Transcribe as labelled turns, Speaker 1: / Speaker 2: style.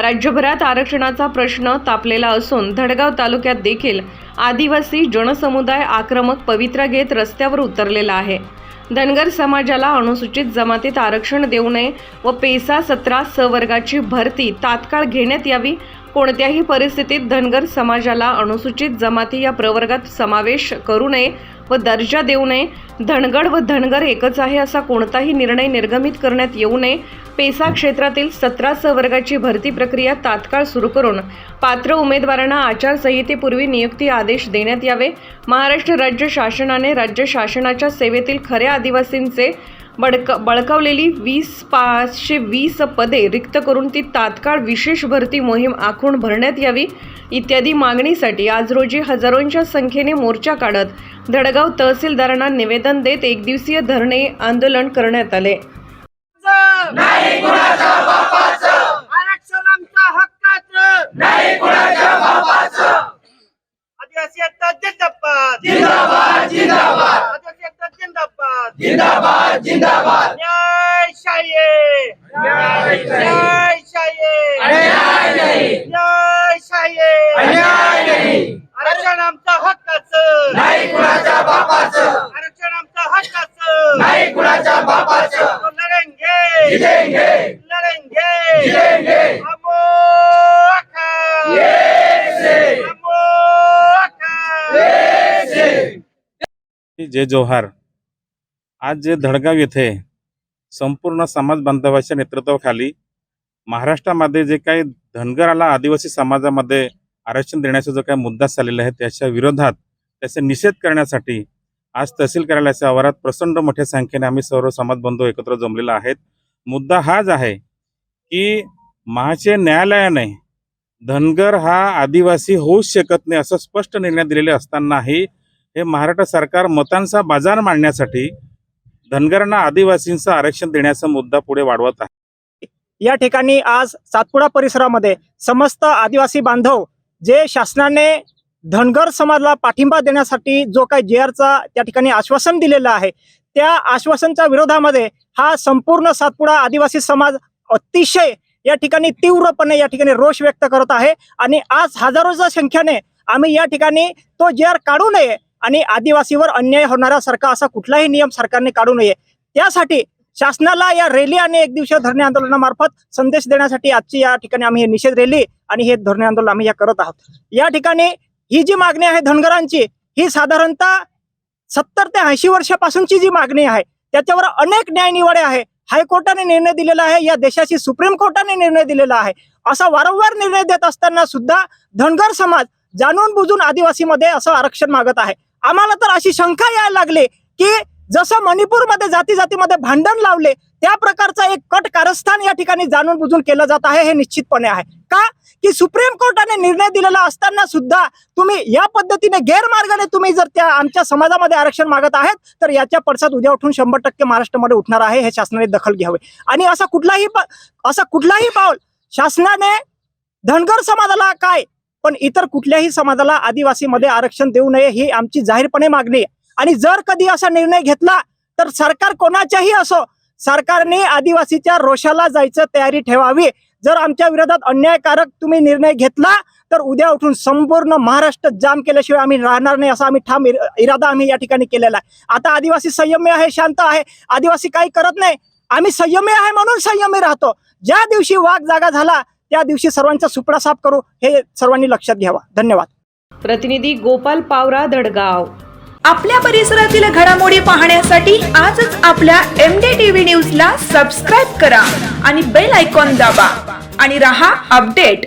Speaker 1: राज्यभरात आरक्षणाचा प्रश्न तापलेला असून धडगाव तालुक्यात देखील आदिवासी जनसमुदाय आक्रमक पवित्रा घेत रस्त्यावर उतरलेला आहे. धनगर समाजाला अनुसूचित जमातीत आरक्षण देऊ नये व पेसा सतरा स वर्गाची भरती तात्काळ घेण्यात यावी कोणत्याही परिस्थितीत धनगर समाजाला अनुसूचित जमाती या प्रवर्गात समावेश करू नये व दर्जा देऊ नये. धनगड व धनगर एकच आहे असा कोणताही निर्णय निर्गमित करण्यात येऊ नये. पेसा क्षेत्रातील सतरा स वर्गाची भरती प्रक्रिया तात्काळ सुरू करून पात्र उमेदवारांना आचारसंहितेपूर्वी नियुक्ती आदेश देण्यात यावे. महाराष्ट्र राज्य शासनाने राज्य शासनाच्या सेवेतील खऱ्या आदिवासींचे बडक बळकावलेली वीस पाचशे वीस पदे रिक्त करून ती तात्काळ विशेष भरती मोहीम आखून भरण्यात यावी इत्यादी मागणीसाठी आज रोजी हजारोंच्या संख्येने मोर्चा काढत धडगाव तहसीलदारांना निवेदन देत एकदिवसीय धरणे आंदोलन करण्यात आले.
Speaker 2: आदिवासी जिंदाबाद जिंदाबाद जिंदाबाद न्यायशाही न्यायशाही अन्याय नाही न्यायशाही अन्याय नाही आरक्षण आमच्या हक्काचं नाही कुणाच्या बापाचं आरक्षण आमच्या हक्काचं नाही कुणाच्या बापाचं लढेंगे जितेंगे लढेंगे जितेंगे अमोखा अमोखा
Speaker 3: जय जोहार आज जे धडगाव येथे संपूर्ण समाज बांधवाच्या नेतृत्वाखाली महाराष्ट्रामध्ये जे काही धनगराला आदिवासी समाजामध्ये आरक्षण देण्याचा जो काही मुद्दा चाललेला आहे त्याच्या विरोधात त्याचा निषेध करण्यासाठी आज तहसील कार्यालयाच्या आवारात प्रचंड मोठ्या संख्येने आम्ही सर्व समाजबंधू एकत्र जमलेला आहेत. मुद्दा हाच आहे की महाचे न्यायालयाने धनगर हा आदिवासी होऊच शकत नाही असं स्पष्ट निर्णय दिलेले असतानाही हे महाराष्ट्र सरकार मतांचा बाजार मांडण्यासाठी धनगरांना आदिवासींचं आरक्षण देण्याचा मुद्दा पुढे वाढवत आहे.
Speaker 4: या ठिकाणी आज सातपुडा परिसरामध्ये समस्त आदिवासी बांधव जे शासनाने धनगर समाजाला पाठिंबा देण्यासाठी जो काही जे आरचा त्या ठिकाणी आश्वासन दिलेलं आहे त्या आश्वासनच्या विरोधामध्ये हा संपूर्ण सातपुडा आदिवासी समाज अतिशय या ठिकाणी तीव्रपणे या ठिकाणी रोष व्यक्त करत आहे. आणि आज हजारोच्या संख्येने आम्ही या ठिकाणी तो जे आर काढू नये आणि आदिवासीवर अन्याय होणाऱ्यासारखा असा कुठलाही नियम सरकारने काढू नये. त्यासाठी शासनाला या रॅली आणि एक दिवसीय धरणे आंदोलनामार्फत संदेश देण्यासाठी आजची या ठिकाणी आम्ही हे निषेध रॅली आणि हे धरणे आंदोलन आम्ही या करत आहोत. या ठिकाणी ही जी मागणी आहे धनगरांची ही साधारणतः सत्तर ते ऐंशी वर्षापासूनची जी मागणी आहे त्याच्यावर अनेक न्यायनिवाडे आहे. हायकोर्टाने निर्णय दिलेला आहे या देशाची सुप्रीम कोर्टाने निर्णय दिलेला आहे. असा वारंवार निर्णय देत असताना सुद्धा धनगर समाज जाणून बुजून आदिवासीमध्ये असं आरक्षण मागत आहे. आम्हाला तर अशी शंका यायला लागली की जसं मणिपूरमध्ये जाती जातीमध्ये भांडण लावले त्या प्रकारचा एक कट कारस्थान या ठिकाणी जाणून बुजून केलं जात आहे हे निश्चितपणे आहे. का? की सुप्रीम कोर्टाने निर्णय दिलेला असताना सुद्धा तुम्ही या पद्धतीने गैरमार्गाने तुम्ही जर त्या आमच्या समाजामध्ये आरक्षण मागत आहेत तर याच्या पडसाद उद्या उठून शंभर टक्के महाराष्ट्रामध्ये उठणार आहे हे शासनाने दखल घ्यावे. आणि असा कुठलाही असा कुठलाही पाऊल शासनाने धनगर समाजाला काय पण इतर कुठल्याही समाजाला आदिवासीमध्ये आरक्षण देऊ नये ही आमची जाहीरपणे मागणी आहे. आणि जर कधी असा निर्णय घेतला तर सरकार कोणाच्याही असो सरकारने आदिवासीच्या रोषाला जायचं तयारी ठेवावी. जर आमच्या विरोधात अन्यायकारक तुम्ही निर्णय घेतला तर उद्या उठून संपूर्ण महाराष्ट्र जाम केल्याशिवाय आम्ही राहणार नाही असा आम्ही ठाम इरादा आम्ही या ठिकाणी केलेला आहे. आता आदिवासी संयमी आहे शांत आहे. आदिवासी काही करत नाही. आम्ही संयमी आहे म्हणून संयमी राहतो. ज्या दिवशी वाघ जागा झाला त्या दिवशी सर्वांचा सुपडा साफ करू हे सर्वांनी लक्षात घ्यावा. धन्यवाद.
Speaker 1: प्रतिनिधी गोपाल पावरा धडगाव
Speaker 5: आपल्या परिसरातील घडामोडी पाहण्यासाठी आजच आपल्या एम डी टीव्ही न्यूजला सबस्क्राईब करा आणि बेल आयकॉन दाबा आणि रहा अपडेट.